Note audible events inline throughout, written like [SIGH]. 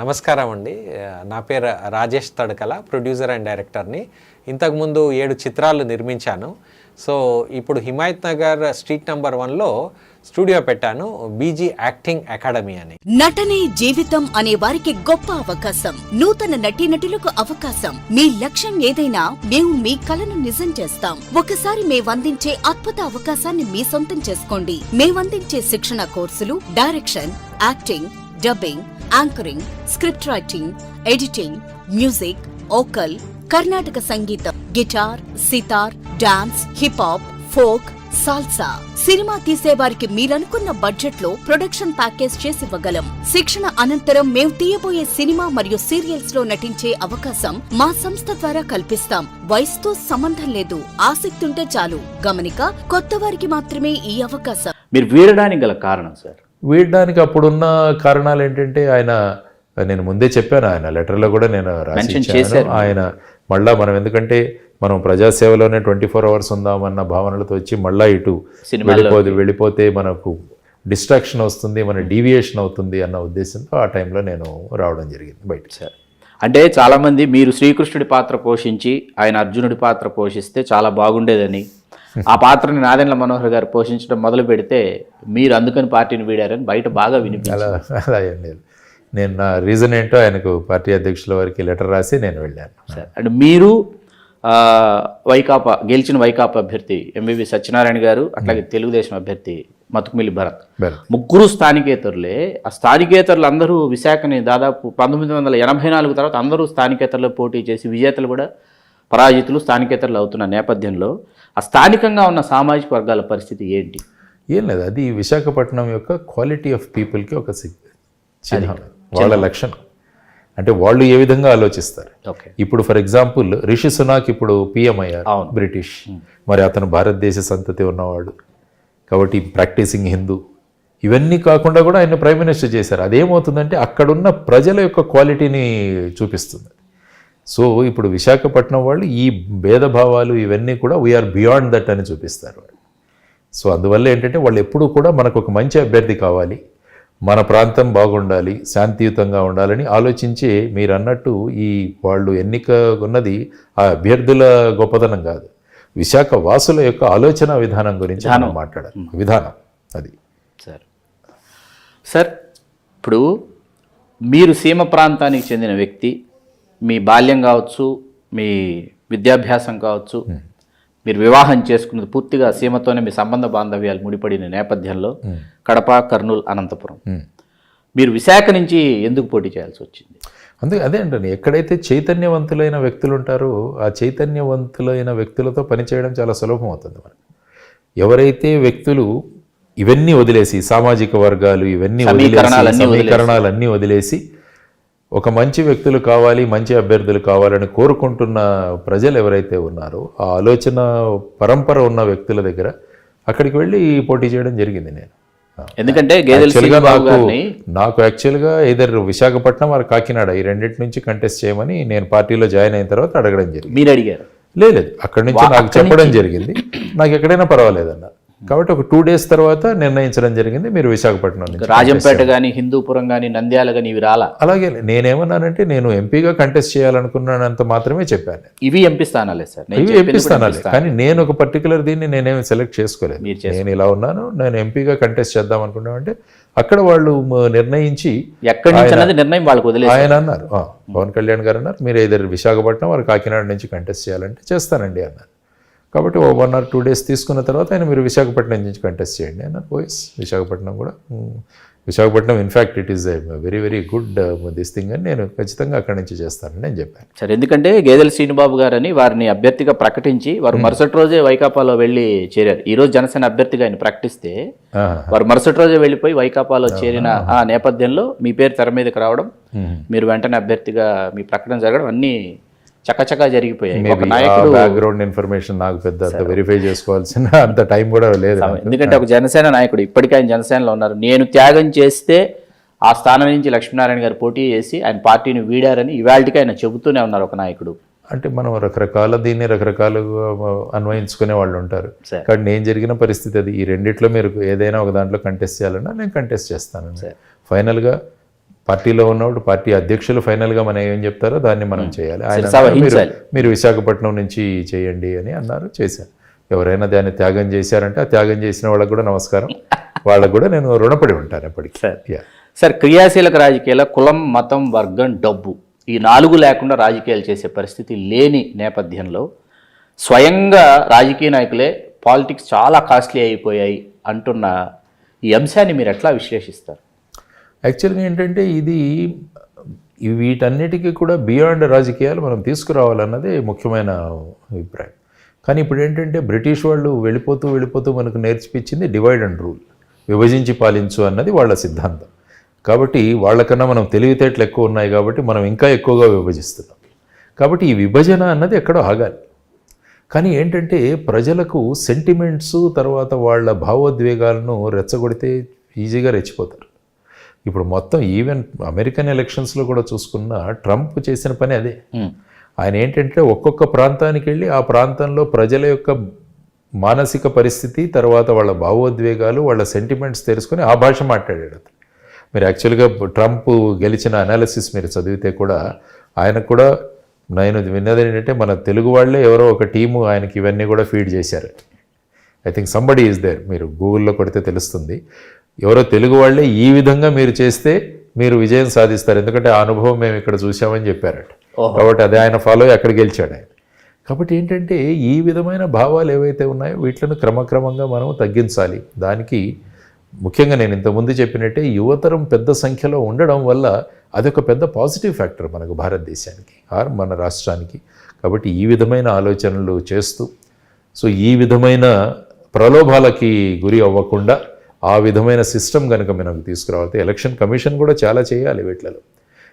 నమస్కారం అండి. నా పేరు రాజేష్ తడకల ప్రొడ్యూసర్ అండ్ డైరెక్టర్ని ఇంతకుముందు ఏడు చిత్రాలు నిర్మించాను. సో ఇప్పుడు హిమాయత్ నగర్ స్ట్రీట్ నెంబర్ వన్లో స్టూడియో పెట్టాను బీజీ యాక్టింగ్ అకాడమీ అని. నటనే జీవితం అనే వారికి గొప్ప అవకాశం. నూతన నటీనటులకు అవకాశం. మీ లక్ష్యం ఏదైనా మేము మీ కలను నిజం చేస్తాం. ఒకసారి మేమందించే అద్భుత అవకాశాన్ని మీ సొంతం చేసుకోండి. మేమందించే శిక్షణ కోర్సులు direction acting dubbing anchoring script writing editing music vocal Carnatic సంగీతం guitar sitar dance hip hop folk salsa cinema తీసేవారికి మీరనుకున్న బడ్జెట్లో ప్రొడక్షన్ ప్యాకేజ్ చేసి ఇవ్వగలం. శిక్షణ అనంతరం మేము తీయబోయే సినిమా మరియు సీరియల్స్లో నటించే అవకాశం మా సంస్థ ద్వారా కల్పిస్తాం. వయసుతో సంబంధం లేదు. ఆసక్తి ఉంటే చాలు. గమనిక కొత్త వారికి మాత్రమే ఈ అవకాశం. మీరు వీడడానికి గల కారణం సార్. వీడడానికి అప్పుడున్న కారణాలు ఏంటంటే ఆయన నేను ముందే చెప్పాను ఆయన లెటర్లో కూడా నేను రాసి Mention ఇచ్చాను. చేశారు. ఆయన మళ్ళా మనం ఎందుకంటే మనం ప్రజాసేవలోనే ట్వంటీ ఫోర్ అవర్స్ ఉందామన్న భావనలతో వచ్చి మళ్ళా ఇటు వెళ్ళిపోదు వెళ్ళిపోతే మనకు డిస్ట్రాక్షన్ వస్తుంది మన డీవియేషన్ అవుతుంది అన్న ఉద్దేశంతో ఆ టైంలో నేను రావడం జరిగింది బయట సార్ అంటే చాలామంది మీరు శ్రీకృష్ణుడి పాత్ర పోషించి ఆయన అర్జునుడి పాత్ర పోషిస్తే చాలా బాగుండేదని ఆ పాత్రని నాదెండ్ల మనోహర్ గారు పోషించడం మొదలు పెడితే మీరు అందుకని పార్టీని వీడారని బయట బాగా వినిపించారు అలా అలా ఏం లేదు. నేను నా రీజన్ ఏంటో ఆయనకు పార్టీ అధ్యక్షుల వారికి లెటర్ రాసి నేను వెళ్ళాను. సార్ అంటే మీరు వైకాపా గెలిచిన వైకాపా అభ్యర్థి ఎంవివి సత్యనారాయణ గారు అట్లాగే తెలుగుదేశం అభ్యర్థి మతుకుమిల్లి భరత్. భరత్. ముగ్గురు స్థానికేతరులే. ఆ స్థానికేతరులు అందరూ విశాఖని దాదాపు పంతొమ్మిది వందల ఎనభై నాలుగు తర్వాత అందరూ స్థానికేతరులో పోటీ చేసి విజేతలు కూడా పరాజితులు స్థానికేతరులు అవుతున్న నేపథ్యంలో ఆ స్థానికంగా ఉన్న సామాజిక వర్గాల పరిస్థితి ఏంటి? ఏం లేదు. అది విశాఖపట్నం యొక్క క్వాలిటీ ఆఫ్ పీపుల్కి ఒక వాళ్ళ లక్షణం. అంటే వాళ్ళు ఏ విధంగా ఆలోచిస్తారు? ఓకే. ఇప్పుడు ఫర్ ఎగ్జాంపుల్ రిషి సునాక్ ఇప్పుడు పిఎం అయ్యారు. బ్రిటిష్. మరి అతను భారతదేశ సంతతి ఉన్నవాడు. కాబట్టి ప్రాక్టీసింగ్ హిందూ ఇవన్నీ కాకుండా కూడా ఆయన ప్రైమ్ మినిస్టర్ చేశారు. అదేమవుతుందంటే అక్కడున్న ప్రజల యొక్క క్వాలిటీని చూపిస్తుంది. సో ఇప్పుడు విశాఖపట్నం వాళ్ళు ఈ భేదభావాలు ఇవన్నీ కూడా వీఆర్ బియాండ్ దట్ అని చూపిస్తారు. వాళ్ళు సో అందువల్ల ఏంటంటే వాళ్ళు ఎప్పుడూ కూడా మనకు ఒక మంచి అభ్యర్థి కావాలి. మన ప్రాంతం బాగుండాలి శాంతియుతంగా ఉండాలని ఆలోచించి మీరు అన్నట్టు ఈ వాళ్ళు ఎన్నిక ఉన్నది ఆ అభ్యర్థుల గొప్పతనం కాదు. విశాఖ వాసుల యొక్క ఆలోచన విధానం గురించి మనం మాట్లాడాలి. విధానం అది. సార్. సార్ ఇప్పుడు మీరు సీమ ప్రాంతానికి చెందిన వ్యక్తి మీ బాల్యం కావచ్చు మీ విద్యాభ్యాసం కావచ్చు మీరు వివాహం చేసుకున్నది పూర్తిగా సీమతోనే మీ సంబంధ బాంధవ్యాలు ముడిపడిన నేపథ్యంలో కడప కర్నూలు అనంతపురం. మీరు విశాఖ నుంచి ఎందుకు పోటీ చేయాల్సి వచ్చింది? అందుకే అదే అంటండి ఎక్కడైతే చైతన్యవంతులైన వ్యక్తులు ఉంటారో ఆ చైతన్యవంతులైన వ్యక్తులతో పనిచేయడం చాలా సులభం అవుతుంది మనకు. ఎవరైతే వ్యక్తులు ఇవన్నీ వదిలేసి సామాజిక వర్గాలు ఇవన్నీ వదిలేసి. సమీకరణాలన్నీ వదిలేసి. ఒక మంచి వ్యక్తులు కావాలి మంచి అభ్యర్థులు కావాలని కోరుకుంటున్న ప్రజలు ఎవరైతే ఉన్నారో ఆ ఆలోచన పరంపర ఉన్న వ్యక్తుల దగ్గర అక్కడికి వెళ్ళి పోటీ చేయడం జరిగింది నేను. ఎందుకంటే నాకు నాకు యాక్చువల్గా ఇద్దరు విశాఖపట్నం వారు కాకినాడ ఈ రెండింటి నుంచి కంటెస్ట్ చేయమని నేను పార్టీలో జాయిన్ అయిన తర్వాత అడగడం జరిగింది. మీరు అడిగారు లేదు లేదు. అక్కడి నుంచి నాకు చెప్పడం జరిగింది. నాకు ఎక్కడైనా పర్వాలేదన్న. కాబట్టి ఒక టూ డేస్ తర్వాత నిర్ణయించడం జరిగింది. మీరు విశాఖపట్నం నుంచి రాజంపేట కానీ హిందూపురం కానీ నంద్యాల కానీ ఇవి రాలా? అలాగే నేనేమన్నానంటే నేను ఎంపీగా కంటెస్ట్ చేయాలనుకున్నంత మాత్రమే చెప్పాను ఇవి ఎంపీ స్థానాలే సార్. నేను ఇవి ఎంపీ స్థానాలే. కానీ నేను ఒక పర్టికులర్ దీన్ని నేనేమి సెలెక్ట్ చేసుకోలేదు. నేను ఇలా ఉన్నాను నేను ఎంపీగా కంటెస్ట్ చేద్దాం అనుకున్నామంటే అక్కడ వాళ్ళు నిర్ణయించి ఎక్కడి నుంచి నిర్ణయం వాళ్ళకి వదిలేదు ఆయన అన్నారు. "ఆ, పవన్ కళ్యాణ్ గారు అన్నారు మీరు ఇద్దరు విశాఖపట్నం వారు కాకినాడ నుంచి కంటెస్ట్ చేయాలంటే చేస్తానండి అన్నారు. కాబట్టి ఓ వన్ ఆర్ టూ డేస్ తీసుకున్న తర్వాత ఆయన మీరు విశాఖపట్నం నుంచి కంటెస్ట్ చేయండి అన్నారు. ఓఎస్ విశాఖపట్నం కూడా. "ఉమ్, Visakhapatnam in fact it is very very good this thing అని నేను ఖచ్చితంగా అక్కడి నుంచి చేస్తానని నేను చెప్పాను. సరే ఎందుకంటే గేదెల శ్రీనుబాబు గారని వారిని అభ్యర్థిగా ప్రకటించి వారు మరుసటి రోజే వైకాపాలో వెళ్ళి చేరారు. ఈ రోజు జనసేన అభ్యర్థిగా ఆయన ప్రకటిస్తే. వారు మరుసటి రోజే వెళ్ళిపోయి వైకాపాలో చేరిన ఆ నేపథ్యంలో మీ పేరు తెర మీదకి రావడం మీరు వెంటనే అభ్యర్థిగా మీ ప్రకటన జరగడం అన్నీ చకచకా జరిగిపోయాయి. నాయకుడు బ్యాక్గ్రౌండ్ ఇన్ఫర్మేషన్ నాకు పెద్ద వెరిఫై చేసుకోవాల్సిన అంత టైం కూడా లేదు. ఎందుకంటే ఒక జనసేన నాయకుడు ఇప్పటికే ఆయన జనసేనలో ఉన్నారు. నేను త్యాగం చేస్తే ఆ స్థానం నుంచి లక్ష్మీనారాయణ గారు పోటీ చేసి ఆయన పార్టీని వీడారని ఇవాళకి ఆయన చెబుతూనే ఉన్నారు ఒక నాయకుడు. అంటే మనం రకరకాల దీన్ని రకరకాలుగా అన్వయించుకునే వాళ్ళు ఉంటారు. కానీ నేను జరిగిన పరిస్థితి అది. ఈ రెండిట్లో మీరు ఏదైనా ఒక దాంట్లో కంటెస్ట్ చేయాలన్నా నేను కంటెస్ట్ చేస్తాను ఫైనల్గా పార్టీలో ఉన్నప్పుడు పార్టీ అధ్యక్షులు ఫైనల్గా మనం ఏం చెప్తారో దాన్ని మనం చేయాలి. ఆయన మీరు విశాఖపట్నం నుంచి చేయండి అని అన్నారు చేశాను ఎవరైనా దాన్ని త్యాగం చేశారంటే ఆ త్యాగం చేసిన వాళ్ళకు కూడా నమస్కారం. [LAUGHS] వాళ్ళకు కూడా నేను రుణపడి ఉంటాను ఎప్పటికీ. సార్ క్రియాశీలక రాజకీయాల కులం మతం వర్గం డబ్బు ఈ నాలుగు లేకుండా రాజకీయాలు చేసే పరిస్థితి లేని నేపథ్యంలో స్వయంగా రాజకీయ నాయకులే పాలిటిక్స్ చాలా కాస్ట్లీ అయిపోయాయి అంటున్న ఈ అంశాన్ని మీరు ఎట్లా విశ్లేషిస్తారు? యాక్చువల్గా ఏంటంటే ఇది వీటన్నిటికీ కూడా బియాండ్ రాజకీయాలు మనం తీసుకురావాలన్నదే ముఖ్యమైన అభిప్రాయం. కానీ ఇప్పుడు ఏంటంటే బ్రిటిష్ వాళ్ళు వెళ్ళిపోతూ వెళ్ళిపోతూ మనకు నేర్చిపించింది డివైడ్ అండ్ రూల్ విభజించి పాలించు అన్నది వాళ్ళ సిద్ధాంతం. కాబట్టి వాళ్ళకన్నా మనం తెలివితేటలు ఎక్కువ ఉన్నాయి కాబట్టి మనం ఇంకా ఎక్కువగా విభజిస్తున్నాం. కాబట్టి ఈ విభజన అన్నది ఎక్కడో ఆగాలి. కానీ ఏంటంటే ప్రజలకు సెంటిమెంట్స్ తర్వాత వాళ్ళ భావోద్వేగాలను రెచ్చగొడితే ఈజీగా రెచ్చిపోతారు. ఇప్పుడు మొత్తం ఈవెన్ అమెరికన్ ఎలక్షన్స్లో కూడా చూసుకున్న ట్రంప్ చేసిన పని అదే. ఆయన ఏంటంటే ఒక్కొక్క ప్రాంతానికి వెళ్ళి ఆ ప్రాంతంలో ప్రజల యొక్క మానసిక పరిస్థితి తర్వాత వాళ్ళ భావోద్వేగాలు వాళ్ళ సెంటిమెంట్స్ తెలుసుకొని ఆ భాష మాట్లాడాడు అతను. మీరు యాక్చువల్గా ట్రంప్ గెలిచిన అనాలిసిస్ మీరు చదివితే కూడా ఆయన కూడా నేను విన్నది ఏంటంటే మన తెలుగు వాళ్ళే ఎవరో ఒక టీము ఆయనకి ఇవన్నీ కూడా ఫీడ్ చేశారు. I think somebody is there మీరు గూగుల్లో కొడితే తెలుస్తుంది. ఎవరో తెలుగు వాళ్ళే ఈ విధంగా మీరు చేస్తే మీరు విజయం సాధిస్తారు. ఎందుకంటే ఆ అనుభవం మేము ఇక్కడ చూసామని చెప్పారట. కాబట్టి అదే ఆయన ఫాలో అక్కడ గెలిచాడు ఆయన. కాబట్టి ఏంటంటే ఈ విధమైన భావాలు ఏవైతే ఉన్నాయో వీటిని క్రమక్రమంగా మనం తగ్గించాలి. దానికి ముఖ్యంగా నేను ఇంతకుముందు చెప్పినట్టే యువతరం పెద్ద సంఖ్యలో ఉండడం వల్ల అదొక పెద్ద పాజిటివ్ ఫ్యాక్టర్ మనకు భారతదేశానికి ఆర్ మన రాష్ట్రానికి. కాబట్టి ఈ విధమైన ఆలోచనలు చేస్తూ సో ఈ విధమైన ప్రలోభాలకి గురి అవ్వకుండా ఆ విధమైన సిస్టమ్ కనుక మనకు తీసుకురావాలి ఎలక్షన్ కమిషన్ కూడా చాలా చేయాలి వీటిలలో.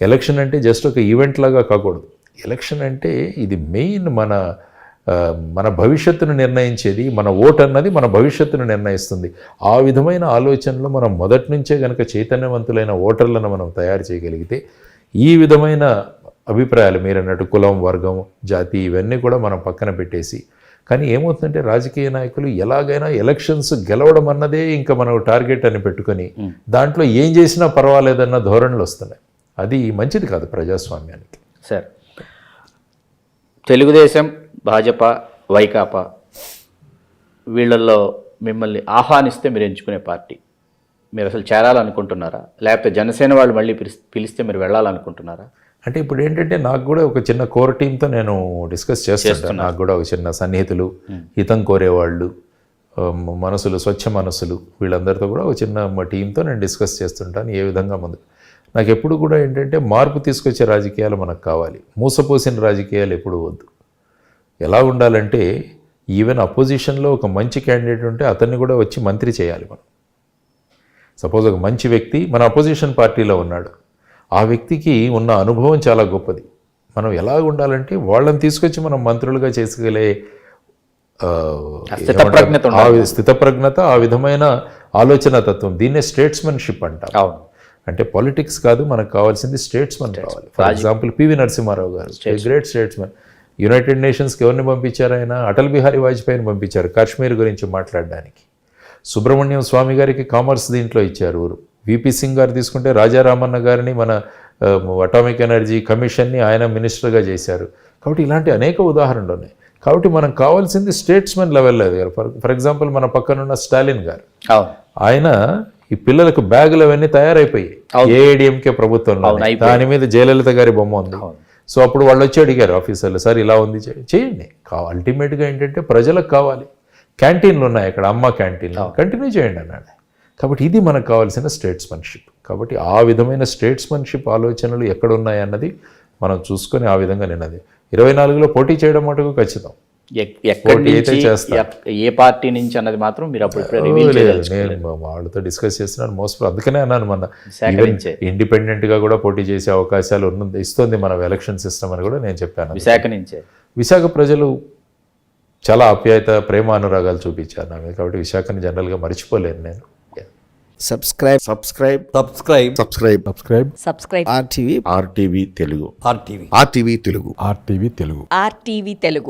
ఎలక్షన్ అంటే జస్ట్ ఒక ఈవెంట్ లాగా కాకూడదు. ఎలక్షన్ అంటే ఇది మెయిన్ మన మన భవిష్యత్తును నిర్ణయించేది మన ఓట్ అన్నది మన భవిష్యత్తును నిర్ణయిస్తుంది. ఆ విధమైన ఆలోచనలు మనం మొదటి నుంచే కనుక చైతన్యవంతులైన ఓటర్లను మనం తయారు చేయగలిగితే ఈ విధమైన అభిప్రాయాలు మీరు అన్నట్టు కులం వర్గం జాతి ఇవన్నీ కూడా మనం పక్కన పెట్టేసి కానీ ఏమవుతుందంటే రాజకీయ నాయకులు ఎలాగైనా ఎలక్షన్స్ గెలవడం అన్నదే ఇంకా మనం టార్గెట్ అని పెట్టుకొని దాంట్లో ఏం చేసినా పర్వాలేదన్న ధోరణులు వస్తున్నాయి. అది మంచిది కాదు ప్రజాస్వామ్యానికి. సార్ తెలుగుదేశం భాజపా వైకాపా వీళ్ళల్లో మిమ్మల్ని ఆహ్వానిస్తే మీరు ఎంచుకునే పార్టీ. మీరు అసలు చేరాలనుకుంటున్నారా? లేకపోతే జనసేన వాళ్ళు మళ్ళీ పిలిస్- పిలిస్తే మీరు వెళ్ళాలనుకుంటున్నారా? అంటే ఇప్పుడు ఏంటంటే నాకు కూడా ఒక చిన్న కోర్ టీంతో నేను డిస్కస్ చేస్తుంటాను. నాకు కూడా ఒక చిన్న సన్నిహితులు హితం కోరేవాళ్ళు మనసులు స్వచ్ఛ మనసులు వీళ్ళందరితో కూడా ఒక చిన్న మా టీంతో నేను డిస్కస్ చేస్తుంటాను ఏ విధంగా ముందు. నాకు ఎప్పుడు కూడా ఏంటంటే మార్పు తీసుకొచ్చే రాజకీయాలు మనకు కావాలి. మూసపోసిన రాజకీయాలు ఎప్పుడు వద్దు. ఎలా ఉండాలంటే ఈవెన్ అపోజిషన్లో ఒక మంచి క్యాండిడేట్ ఉంటే అతన్ని కూడా వచ్చి మంత్రి చేయాలి మనం. సపోజ్ ఒక మంచి వ్యక్తి మన అపోజిషన్ పార్టీలో ఉన్నాడు. ఆ వ్యక్తికి ఉన్న అనుభవం చాలా గొప్పది. మనం ఎలా ఉండాలంటే వాళ్ళని తీసుకొచ్చి మనం మంత్రులుగా చేసుకెళ్ళే స్థితప్రజ్ఞత? ఆ విధమైన ఆలోచన తత్వం దీన్నే స్టేట్స్మెన్షిప్ అంటాం. అవును. అంటే పాలిటిక్స్ కాదు మనకు కావాల్సింది స్టేట్స్మెన్ కావాలి. ఫర్ ఎగ్జాంపుల్ పివి నరసింహారావు గారు గ్రేట్ స్టేట్స్మెన్. యునైటెడ్ నేషన్స్కి ఎవరిని పంపించారు ఆయన? అటల్ బిహారీ వాజ్పేయిని పంపించారు కాశ్మీర్ గురించి మాట్లాడడానికి. సుబ్రహ్మణ్యం స్వామి గారికి కామర్స్ దీంట్లో ఇచ్చారు విపి సింగ్ గారు తీసుకుంటే రాజారామన్న గారిని మన అటామిక్ ఎనర్జీ కమిషన్ని ఆయన మినిస్టర్గా చేశారు. కాబట్టి ఇలాంటి అనేక ఉదాహరణలు ఉన్నాయి. కాబట్టి మనం కావాల్సింది స్టేట్స్మెన్ లెవెల్లో ఎదగాలి ఫర్ ఫర్ ఎగ్జాంపుల్ మన పక్కనున్న స్టాలిన్ గారు. ఆయన ఈ పిల్లలకు బ్యాగులు అవన్నీ తయారైపోయాయి. ఏఐడిఎంకే ప్రభుత్వంలో. దాని మీద జయలలిత గారి బొమ్మ ఉంది. సో అప్పుడు వాళ్ళు వచ్చి అడిగారు ఆఫీసర్లు సార్ ఇలా ఉంది చేయండి. అల్టిమేట్గా ఏంటంటే ప్రజలకు కావాలి. క్యాంటీన్లు ఉన్నాయి అక్కడ అమ్మ క్యాంటీన్లు. కంటిన్యూ చేయండి అన్నాడు. కాబట్టి ఇది మనకు కావాల్సిన స్టేట్స్మన్షిప్ కాబట్టి ఆ విధమైన స్టేట్స్మన్షిప్ ఆలోచనలు ఎక్కడ ఉన్నాయి అన్నది మనం చూసుకొని ఆ విధంగా నేను అది ఇరవై నాలుగులో పోటీ చేయడం మటుకు ఖచ్చితం. ఏ పార్టీ నుంచి అన్నది మాత్రం మీరు నేను వాళ్ళతో డిస్కస్ చేస్తున్నాను. మోస్ట్ అందుకనే అన్నాను మన. ఇండిపెండెంట్గా కూడా పోటీ చేసే అవకాశాలు ఇస్తుంది మన ఎలక్షన్ సిస్టమ్ అని కూడా నేను చెప్పాను. విశాఖ నుంచే విశాఖ ప్రజలు చాలా ఆప్యాయత ప్రేమ అనురాగాలు చూపించారు నా మీద. కాబట్టి విశాఖని జనరల్గా మర్చిపోలేను నేను. Subscribe. Subscribe. Subscribe. Subscribe. Subscribe. Subscribe. RTV. RTV Telugu. RTV. RTV Telugu. RTV Telugu. RTV Telugu.